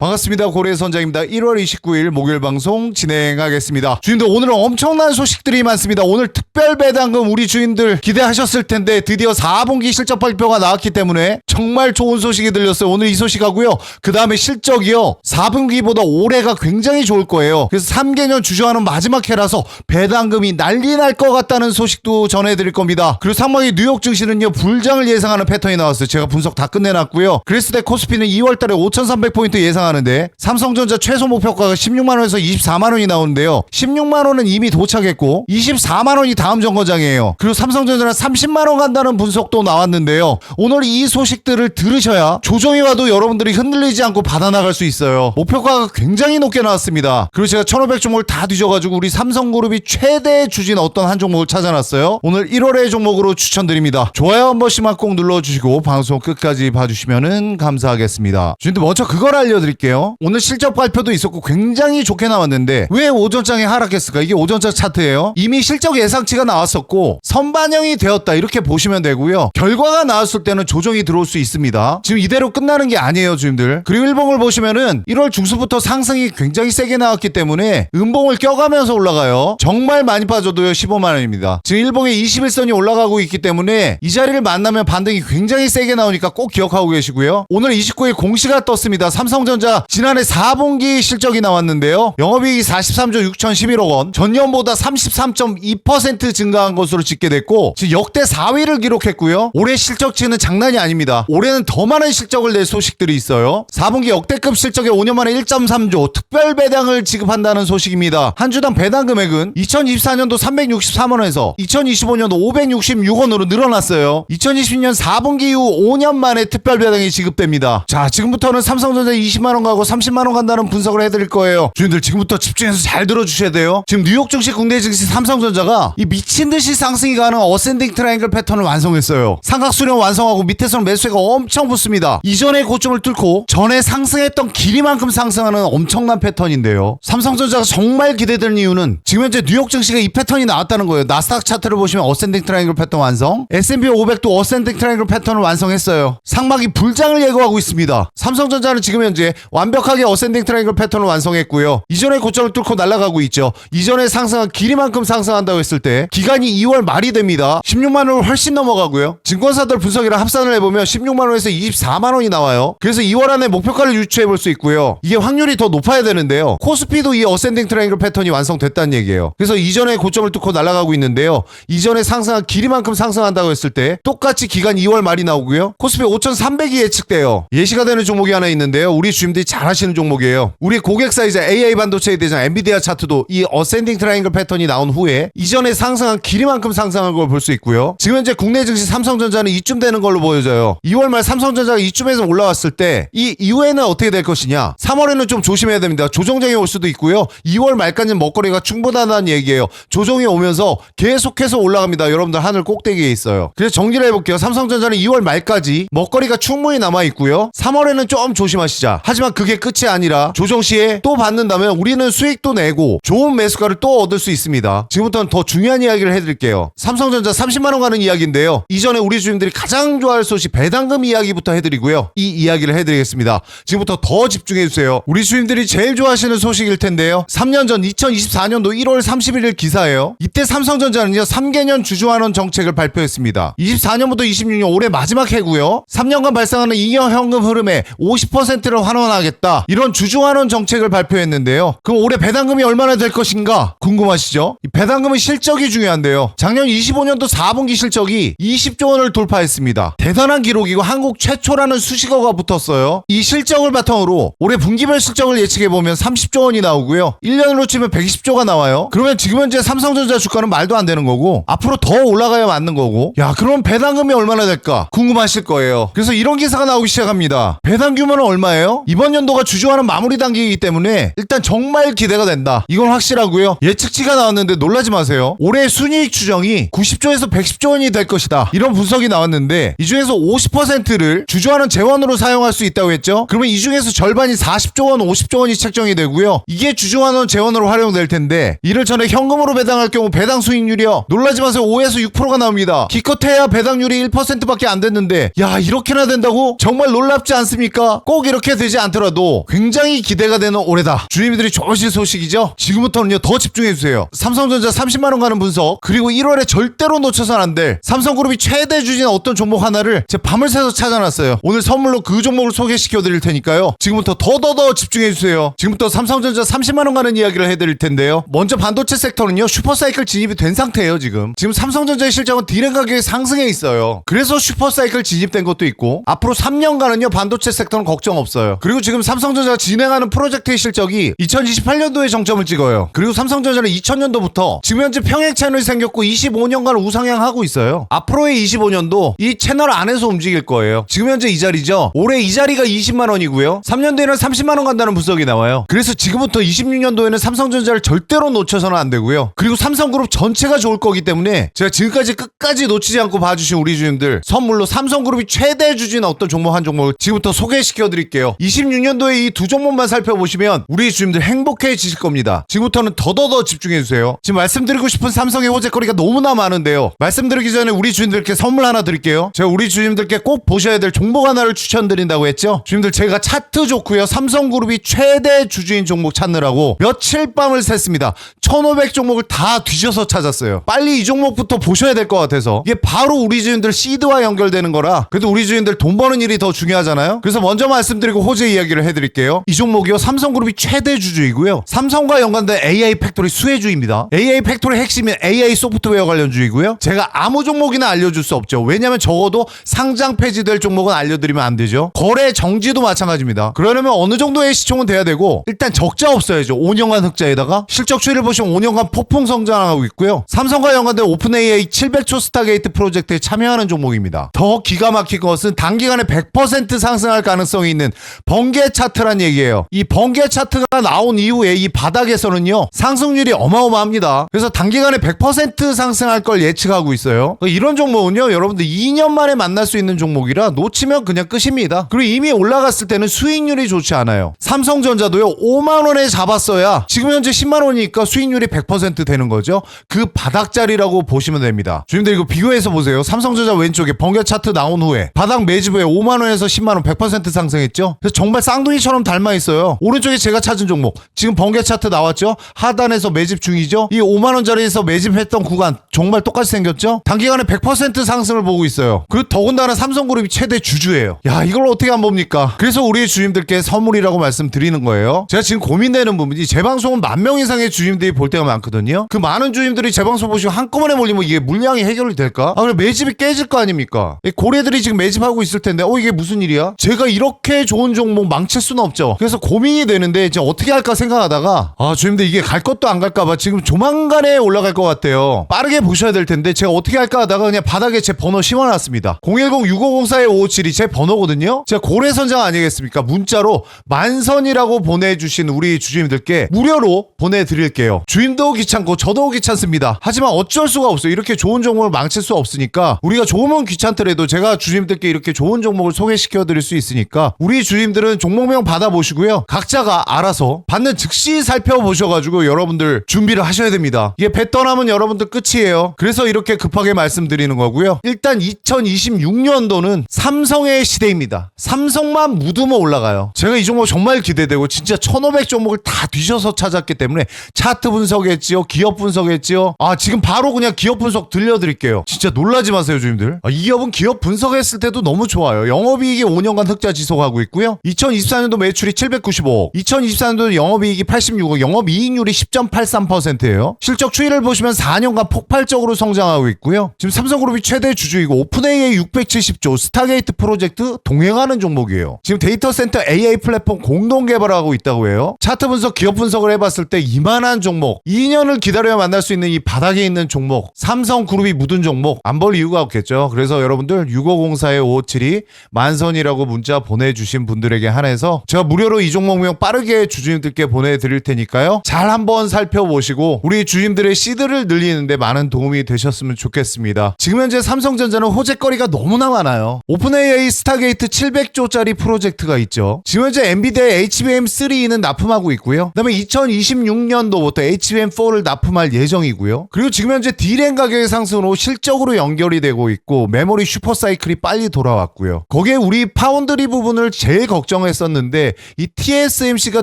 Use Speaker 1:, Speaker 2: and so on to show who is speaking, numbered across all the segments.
Speaker 1: 반갑습니다. 고래 선장입니다. 1월 29일 목요일 방송 진행하겠습니다. 주인들 오늘은 엄청난 소식들이 많습니다. 오늘 특별 배당금 우리 주인들 기대하셨을 텐데 드디어 4분기 실적 발표가 나왔기 때문에 정말 좋은 소식이 들렸어요. 오늘 이 소식하고요. 그 다음에 실적이요. 4분기보다 올해가 굉장히 좋을 거예요. 그래서 3개년 주저하는 마지막 해라서 배당금이 난리 날 것 같다는 소식도 전해드릴 겁니다. 그리고 상반기 뉴욕 증시는요. 불장을 예상하는 패턴이 나왔어요. 제가 분석 다 끝내놨고요. 때 코스피는 2월달에 5,300포인트 예상 하는데 삼성전자 최소 목표가가 16만 원에서 24만 원이 나오는데요. 16만 원은 이미 도착했고 24만 원이 다음 정거장이에요. 그리고 삼성전자는 30만 원 간다는 분석도 나왔는데요. 오늘 이 소식들을 들으셔야 조정이 와도 여러분들이 흔들리지 않고 받아나갈 수 있어요. 목표가가 굉장히 높게 나왔습니다. 그리고 제가 1500 종목을 다 뒤져가지고 우리 삼성그룹이 최대 주진 어떤 한 종목을 찾아놨어요. 오늘 1월의 종목으로 추천드립니다. 좋아요 한 번씩만 꼭 눌러주시고 방송 끝까지 봐주시면 감사하겠습니다. 주인들 먼저 그걸 알려드릴게요. 오늘 실적 발표도 있었고 굉장히 좋게 나왔는데 왜 오전장에 하락했을까? 이게 오전장 차트예요. 이미 실적 예상치가 나왔었고 선반영이 되었다 이렇게 보시면 되고요. 결과가 나왔을 때는 조정이 들어올 수 있습니다. 지금 이대로 끝나는 게 아니에요, 주인들. 그리고 일봉을 보시면은 1월 중순부터 상승이 굉장히 세게 나왔기 때문에 음봉을 껴가면서 올라가요. 정말 많이 빠져도요 15만 원입니다. 지금 일봉의 21선이 올라가고 있기 때문에 이 자리를 만나면 반등이 굉장히 세게 나오니까 꼭 기억하고 계시고요. 오늘 29일 공시가 떴습니다. 삼성전자 지난해 4분기 실적이 나왔는데요. 영업이익이 43조 6,011억 원, 전년보다 33.2% 증가한 것으로 집계됐고 역대 4위를 기록했고요. 올해 실적치는 장난이 아닙니다. 올해는 더 많은 실적을 낼 소식들이 있어요. 4분기 역대급 실적에 5년 만에 1.3조 특별 배당을 지급한다는 소식입니다. 한 주당 배당 금액은 2024년도 363원 원에서 2025년도 566원으로 늘어났어요. 2020년 4분기 이후 5년 만에 특별 배당이 지급됩니다. 자, 지금부터는 삼성전자 20만 원 가고 30만 원 간다는 분석을 해드릴 거예요. 주인들 지금부터 집중해서 잘 들어주셔야 돼요. 지금 뉴욕 증시, 국내 증시 삼성전자가 이 미친 듯이 상승이 가는 어센딩 트라이앵글 패턴을 완성했어요. 삼각 수렴 완성하고 밑에서는 매수세가 엄청 붙습니다. 이전의 고점을 뚫고 전에 상승했던 길이만큼 상승하는 엄청난 패턴인데요. 삼성전자가 정말 기대되는 이유는 지금 현재 뉴욕 증시가 이 패턴이 나왔다는 거예요. 나스닥 차트를 보시면 어센딩 트라이앵글 패턴 완성, S&P 500도 어센딩 트라이앵글 패턴을 완성했어요. 상막이 불장을 예고하고 있습니다. 삼성전자는 지금 현재 완벽하게 어센딩 트라이앵글 패턴을 완성했고요. 이전의 고점을 뚫고 날아가고 있죠. 이전에 상승한 길이만큼 상승한다고 했을 때 기간이 2월 말이 됩니다. 16만 원을 훨씬 넘어가고요. 증권사들 분석이랑 합산을 해보면 16만 원에서 24만 원이 나와요. 그래서 2월 안에 목표가를 유추해 볼 수 있고요. 이게 확률이 더 높아야 되는데요. 코스피도 이 어센딩 트라이앵글 패턴이 완성됐다는 얘기예요. 그래서 이전에 고점을 뚫고 날아가고 있는데요. 이전에 상승한 길이만큼 상승한다고 했을 때 똑같이 기간 2월 말이 나오고요. 코스피 5,300이 예측돼요. 예시가 되는 종목이 하나 있는데요. 우리 주 임들이 잘 하시는 종목이에요. 우리 고객사이자 AI 반도체에 대한 엔비디아 차트도 이 어센딩 트라이앵글 패턴이 나온 후에 이전에 상승한 길이만큼 상승한 걸 볼 수 있고요. 지금 현재 국내 증시 삼성전자는 이쯤 되는 걸로 보여져요. 2월 말 삼성전자가 이쯤에서 올라왔을 때 이 이후에는 어떻게 될 것이냐? 3월에는 좀 조심해야 됩니다. 조정장이 올 수도 있고요. 2월 말까지는 먹거리가 충분하다는 얘기예요. 조정이 오면서 계속해서 올라갑니다. 여러분들 하늘 꼭대기에 있어요. 그래서 정리를 해볼게요. 삼성전자는 2월 말까지 먹거리가 충분히 남아 있고요. 3월에는 좀 조심하시자. 하지만 그게 끝이 아니라 조정 시에 또 받는다면 우리는 수익도 내고 좋은 매수가를 또 얻을 수 있습니다. 지금부터는 더 중요한 이야기를 해드릴게요. 삼성전자 30만 원 가는 이야기인데요. 이전에 우리 주님들이 가장 좋아할 소식 배당금 이야기부터 해드리고요. 이 이야기를 해드리겠습니다. 지금부터 더 집중해 주세요. 우리 주님들이 제일 좋아하시는 소식일 텐데요. 3년 전 2024년도 1월 31일 기사예요. 이때 삼성전자는요 3개년 주주환원 정책을 발표했습니다. 24년부터 26년 올해 마지막 해고요. 3년간 발생하는 잉여 현금 흐름의 50%를 환원 하겠다. 이런 주주환원 정책을 발표했는데요. 그럼 올해 배당금이 얼마나 될 것인가 궁금하시죠? 이 배당금의 실적이 중요한데요. 작년 25년도 4분기 실적이 20조 원을 돌파했습니다. 대단한 기록이고 한국 최초라는 수식어가 붙었어요. 이 실적을 바탕으로 올해 분기별 실적을 예측해 보면 30조 원이 나오고요. 1년으로 치면 120조가 나와요. 그러면 지금 현재 삼성전자 주가는 말도 안 되는 거고 앞으로 더 올라가야 맞는 거고. 야, 그럼 배당금이 얼마나 될까? 궁금하실 거예요. 그래서 이런 기사가 나오기 시작합니다. 배당 규모는 얼마예요? 연도가 주주하는 마무리 단계이기 때문에 일단 정말 기대가 된다. 이건 확실하고요. 예측치가 나왔는데 놀라지 마세요. 올해 순이익 추정이 90조에서 110조 원이 될 것이다. 이런 분석이 나왔는데 이 중에서 50%를 주주하는 재원으로 사용할 수 있다고 했죠. 그러면 이 중에서 절반이 40조 원, 50조 원이 책정이 되고요. 이게 주주하는 재원으로 활용될 텐데 이를 전에 현금으로 배당할 경우 배당 수익률이요. 놀라지 마세요. 5에서 6%가 나옵니다. 기껏해야 배당률이 1%밖에 안 됐는데 야 이렇게나 된다고? 정말 놀랍지 않습니까? 꼭 이렇게 되지 않 않더라도 굉장히 기대가 되는 올해다. 주님들이 좋으신 소식이죠? 지금부터는요, 더 집중해주세요. 삼성전자 30만원 가는 분석, 그리고 1월에 절대로 놓쳐선 안 될 삼성그룹이 최대 주진 어떤 종목 하나를 제 밤을 새서 찾아놨어요. 오늘 선물로 그 종목을 소개시켜 드릴 테니까요. 지금부터 더더더 집중해주세요. 지금부터 삼성전자 30만원 가는 이야기를 해드릴 텐데요. 먼저 반도체 섹터는요, 슈퍼사이클 진입이 된 상태예요, 지금. 지금 삼성전자의 실적은 디램 가격이 상승해 있어요. 그래서 슈퍼사이클 진입된 것도 있고, 앞으로 3년간은요, 반도체 섹터는 걱정 없어요. 그리고 지금 삼성전자가 진행하는 프로젝트의 실적이 2028년도에 정점을 찍어요. 그리고 삼성전자는 2000년도부터 지금 현재 평행 채널이 생겼고 25년간 우상향하고 있어요. 앞으로의 25년도 이 채널 안에서 움직일 거예요. 지금 현재 이 자리죠. 올해 이 자리가 20만 원이고요. 3년 뒤에는 30만 원 간다는 분석이 나와요. 그래서 지금부터 26년도에는 삼성전자를 절대로 놓쳐서는 안 되고요. 그리고 삼성그룹 전체가 좋을 거기 때문에 제가 지금까지 끝까지 놓치지 않고 봐주신 우리 주님들 선물로 삼성그룹이 최대 주진 어떤 종목 한 종목을 지금부터 소개시켜 드릴게요. 26년도에 이 두 종목만 살펴보시면 우리 주님들 행복해지실 겁니다. 지금부터는 더더더 집중해 주세요. 지금 말씀드리고 싶은 삼성의 호재거리가 너무나 많은데요. 말씀드리기 전에 우리 주님들께 선물 하나 드릴게요. 제가 우리 주님들께 꼭 보셔야 될 종목 하나를 추천드린다고 했죠. 주님들 제가 차트 좋고요. 삼성그룹이 최대 주주인 종목 찾느라고 며칠 밤을 샜습니다. 1500 종목을 다 뒤져서 찾았어요. 빨리 이 종목부터 보셔야 될 것 같아서 이게 바로 우리 주인들 시드와 연결되는 거라 그래도 우리 주인들 돈 버는 일이 더 중요하잖아요. 그래서 먼저 말씀드리고 호재 이야기 를 해드릴게요. 이 종목이요 삼성그룹이 최대 주주이고요. 삼성과 연관된 AI 팩토리 수혜주입니다. AI 팩토리 핵심인 AI 소프트웨어 관련 주이고요. 제가 아무 종목이나 알려줄 수 없죠. 왜냐하면 적어도 상장 폐지될 종목은 알려드리면 안 되죠. 거래 정지도 마찬가지입니다. 그러려면 어느 정도의 시총은 돼야 되고 일단 적자 없어야죠. 5년간 흑자에다가 실적 추이를 보시면 5년간 폭풍 성장하고 있고요. 삼성과 연관된 오픈 AI 700초 스타게이트 프로젝트에 참여하는 종목입니다. 더 기가 막힌 것은 단기간에 100% 상승할 가능성이 있는 번개 차트란 얘기예요. 이 번개 차트가 나온 이후에 이 바닥에서는요 상승률이 어마어마합니다. 그래서 단기간에 100% 상승할 걸 예측하고 있어요. 이런 종목은요 여러분들 2년 만에 만날 수 있는 종목이라 놓치면 그냥 끝입니다. 그리고 이미 올라갔을 때는 수익률이 좋지 않아요. 삼성전자도요 5만 원에 잡았어야 지금 현재 10만 원이니까 수익률이 100% 되는 거죠. 그 바닥 자리라고 보시면 됩니다. 주님들 이거 비교해서 보세요. 삼성전자 왼쪽에 번개 차트 나온 후에 바닥 매집 후에 5만 원에서 10만 원 100% 상승했죠. 그래서 정말 쌍둥이처럼 닮아 있어요. 오른쪽에 제가 찾은 종목 지금 번개 차트 나왔죠. 하단에서 매집 중이죠. 이 5만 원짜리에서 매집했던 구간 정말 똑같이 생겼죠. 단기간에 100% 상승을 보고 있어요. 그리고 더군다나 삼성그룹이 최대 주주예요. 야 이걸 어떻게 안 봅니까? 그래서 우리 주님들께 선물이라고 말씀드리는 거예요. 제가 지금 고민되는 부분이 제 방송은 만 명 이상의 주님들이 볼 때가 많거든요. 그 많은 주님들이 제 방송 보시고 한꺼번에 몰리면 이게 물량이 해결이 될까? 아 그럼 매집이 깨질 거 아닙니까? 이 고래들이 지금 매집하고 있을 텐데 어 이게 무슨 일이야? 제가 이렇게 좋은 종목 망칠 수는 없죠. 그래서 고민이 되는데 이제 어떻게 할까 생각하다가 아 주님들 이게 갈 것도 안 갈까봐 지금 조만간에 올라갈 것 같아요. 빠르게 보셔야 될 텐데 제가 어떻게 할까 하다가 그냥 바닥에 제 번호 심어놨습니다. 010-6504-557이 제 번호거든요. 제가 고래선장 아니겠습니까? 문자로 만선이라고 보내주신 우리 주주님들께 무료로 보내드릴게요. 주인도 귀찮고 저도 귀찮습니다. 하지만 어쩔 수가 없어요. 이렇게 좋은 종목을 망칠 수 없으니까 우리가 좋으면 귀찮더라도 제가 주주님들께 이렇게 좋은 종목을 소개시켜 드릴 수 있으니까 우리 주주님들은 종목명 받아보시고요. 각자가 알아서 받는 즉시 살펴보셔가지고 여러분들 준비를 하셔야 됩니다. 이게 배 떠나면 여러분들 끝이에요. 그래서 이렇게 급하게 말씀드리는 거고요. 일단 2026년도는 삼성의 시대입니다. 삼성만 묻으면 올라가요. 제가 이 종목 정말 기대되고 진짜 1500 종목을 다 뒤져서 찾았기 때문에 차트 분석했지요. 기업 분석했지요. 아 지금 바로 그냥 기업 분석 들려드릴게요. 진짜 놀라지 마세요 주님들. 아, 이 기업은 기업 분석했을 때도 너무 좋아요. 영업이익이 5년간 흑자 지속하고 있고요. 2024년도 매출이 795억, 2024년도 영업이익이 86억, 영업이익률이 10.83%예요. 실적 추이를 보시면 4년간 폭발적으로 성장하고 있고요. 지금 삼성그룹이 최대 주주이고 오픈AI 670조 스타게이트 프로젝트 동행하는 종목이에요. 지금 데이터 센터 AI 플랫폼 공동 개발하고 있다고 해요. 차트 분석, 기업 분석을 해봤을 때 이만한 종목, 2년을 기다려야 만날 수 있는 이 바닥에 있는 종목, 삼성그룹이 묻은 종목 안 볼 이유가 없겠죠. 그래서 여러분들 6504-557이 만선이라고 문자 보내주신 분들에게 한해서 제가 무료로 이 종목 명 빠르게 주주님들께 보내드릴 테니까요. 잘 한번 살펴보시고 우리 주주님들의 시드를 늘리는데 많은 도움이 되셨으면 좋겠습니다. 지금 현재 삼성전자는 호재거리가 너무나 많아요. 오픈AI 스타게이트 700조짜리 프로젝트가 있죠. 지금 현재 엔비디아의 HBM3는 납품하고 있고요. 그다음에 2026년도부터 HBM4를 납품할 예정이고요. 그리고 지금 현재 D램 가격의 상승으로 실적으로 연결이 되고 있고 메모리 슈퍼사이클이 빨리 돌아왔고요. 거기에 우리 파운드리 부분을 제일 걱정 결정했었는데 이 TSMC가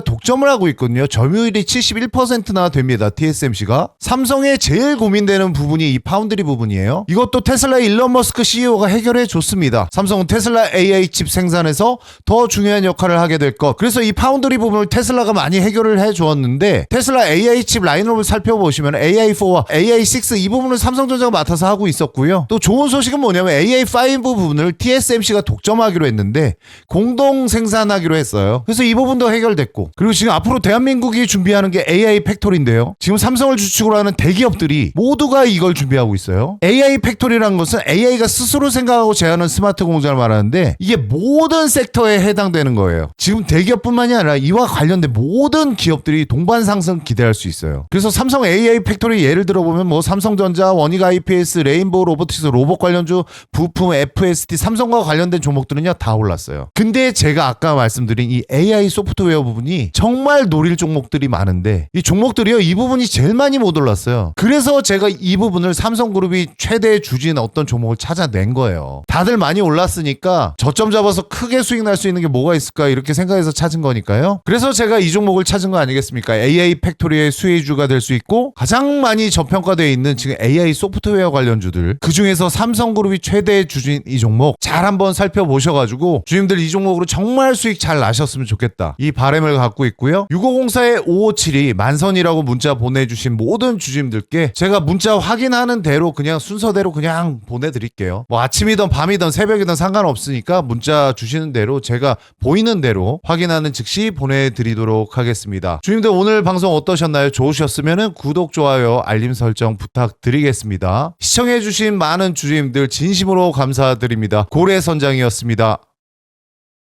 Speaker 1: 독점을 하고 있거든요. 점유율이 71%나 됩니다. TSMC가 삼성의 제일 고민되는 부분이 이 파운드리 부분이에요. 이것도 테슬라의 일론 머스크 CEO가 해결해 줬습니다. 삼성은 테슬라 AI 칩 생산에서 더 중요한 역할을 하게 될 것. 그래서 이 파운드리 부분을 테슬라가 많이 해결을 해 주었는데 테슬라 AI 칩 라인업을 살펴보시면 AI4와 AI6 이 부분을 삼성전자가 맡아서 하고 있었고요. 또 좋은 소식은 뭐냐면 AI5 부분을 TSMC가 독점하기로 했는데 공동 생산 하기로 했어요. 그래서 이 부분도 해결됐고 그리고 지금 앞으로 대한민국이 준비하는 게 AI 팩토리인데요. 지금 삼성을 주축으로 하는 대기업들이 모두가 이걸 준비하고 있어요. AI 팩토리라는 것은 AI가 스스로 생각하고 제안하는 스마트 공장을 말하는데 이게 모든 섹터에 해당되는 거예요. 지금 대기업뿐만이 아니라 이와 관련된 모든 기업들이 동반 상승 기대할 수 있어요. 그래서 삼성 AI 팩토리 예를 들어보면 뭐 삼성전자, 원익 IPS, 레인보우 로보틱스, 로봇 관련주, 부품, FST, 삼성과 관련된 종목들은요 다 올랐어요. 근데 제가 아까 말씀드린 이 AI 소프트웨어 부분이 정말 노릴 종목들이 많은데 이 종목들이요 이 부분이 제일 많이 못 올랐어요. 그래서 제가 이 부분을 삼성그룹이 최대 주진 어떤 종목을 찾아낸 거예요. 다들 많이 올랐으니까 저점 잡아서 크게 수익 날 수 있는 게 뭐가 있을까 이렇게 생각해서 찾은 거니까요. 그래서 제가 이 종목을 찾은 거 아니겠습니까? AI 팩토리의 수혜주가 될 수 있고 가장 많이 저평가되어 있는 지금 AI 소프트웨어 관련주들 그 중에서 삼성그룹이 최대 주진 이 종목 잘 한번 살펴보셔가지고 주님들 이 종목으로 정말 수익 잘 나셨으면 좋겠다 이 바람을 갖고 있고요. 6504의 5572 만선이라고 문자 보내주신 모든 주님들께 제가 문자 확인하는 대로 그냥 순서대로 그냥 보내드릴게요. 뭐 아침이든 밤이든 새벽이든 상관없으니까 문자 주시는 대로 제가 보이는 대로 확인하는 즉시 보내드리도록 하겠습니다. 주님들 오늘 방송 어떠셨나요? 좋으셨으면 구독, 좋아요, 알림 설정 부탁드리겠습니다. 시청해주신 많은 주님들 진심으로 감사드립니다. 고래 선장이었습니다.